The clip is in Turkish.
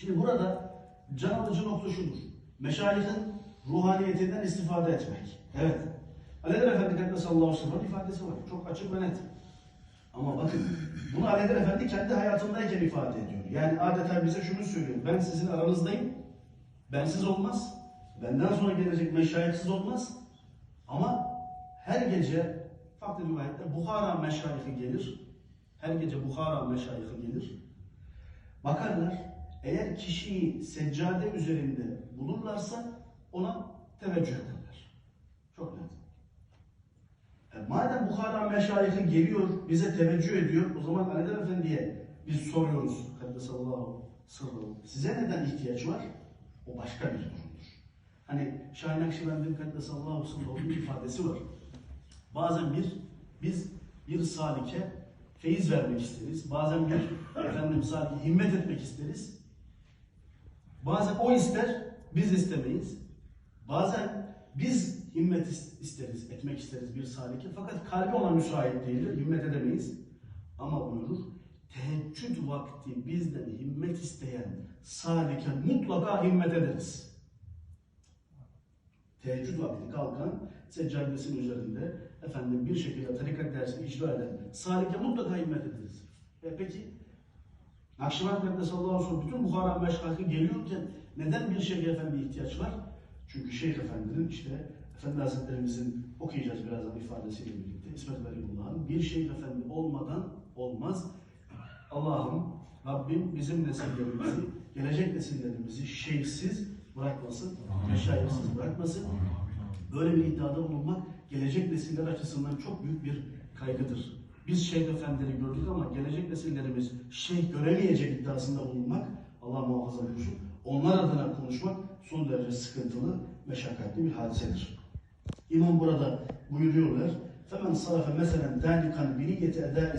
Şimdi burada can alıcı nokta şudur. Meşayihin ruhaniyetinden istifade etmek. Evet. Alever Efendi Kendine sallallahu aleyhi ve sellem ifadesi var. Çok açık ve net. Ama bakın bunu Alever Efendi kendi hayatındayken ifade ediyor. Yani adeta bize şunu söylüyor. Ben sizin aranızdayım. Bensiz olmaz. Benden sonra gelecek meşayiksiz olmaz. Ama her gece farklı rivayetler Bukhara meşayihi gelir. Her gece Bukhara meşayihi gelir. Bakarlar. Eğer kişiyi seccade üzerinde bulurlarsa ona teveccüh ederler. Çok net. E, madem Bukhara meşayihi geliyor, bize teveccüh ediyor, o zaman Ali Efendi'ye biz soruyoruz. Kaddesallahu sırrı. Size neden ihtiyaç var? O başka bir durumdur. Hani Şahin Akşebendi'nin Kaddesallahu sırrı bir ifadesi var. Bazen bir, biz bir salike feyiz vermek isteriz. Bazen bir efendim salike himmet etmek isteriz. Bazen o ister, biz istemeyiz. Bazen biz himmet is- isteriz, etmek isteriz bir salike. Fakat kalbi ona müsait değildir, himmet edemeyiz. Ama buyurur, teheccüd vakti bizden himmet isteyen salike mutlaka himmet ederiz. Teheccüd vakti kalkan seccadesinin üzerinde efendim bir şekilde tarikat dersini icra eden salike mutlaka himmet ederiz. E peki Sallallahu aleyhi ve sellem bütün Bukhara meşgakı geliyorken neden bir Şeyh Efendi ihtiyaç var? Çünkü Şeyh Efendi'nin işte Efendi Hazretlerimizin okuyacağız birazdan ifadesiyle birlikte İsmet Veliullah'ın bir Şeyh Efendi olmadan olmaz. Allah'ım Rabbim bizim nesillerimizi, gelecek nesillerimizi şeyhsiz bırakmasın, meşayiksiz bırakmasın. Böyle bir iddiada bulunmak gelecek nesiller açısından çok büyük bir kaygıdır. Biz şeyh efendileri gördük ama gelecek nesillerimiz şeyh göremeyecek iddiasında bulunmak Allah muhafaza buyursun. Onlar adına konuşmak son derece sıkıntılı, meşakkatli bir hadisedir. İmam burada buyuruyorlar. فَمَنْ صَرَفَ مَثَلًا ذَٰلِكًا بِنِيَّةِ اَدَاءِ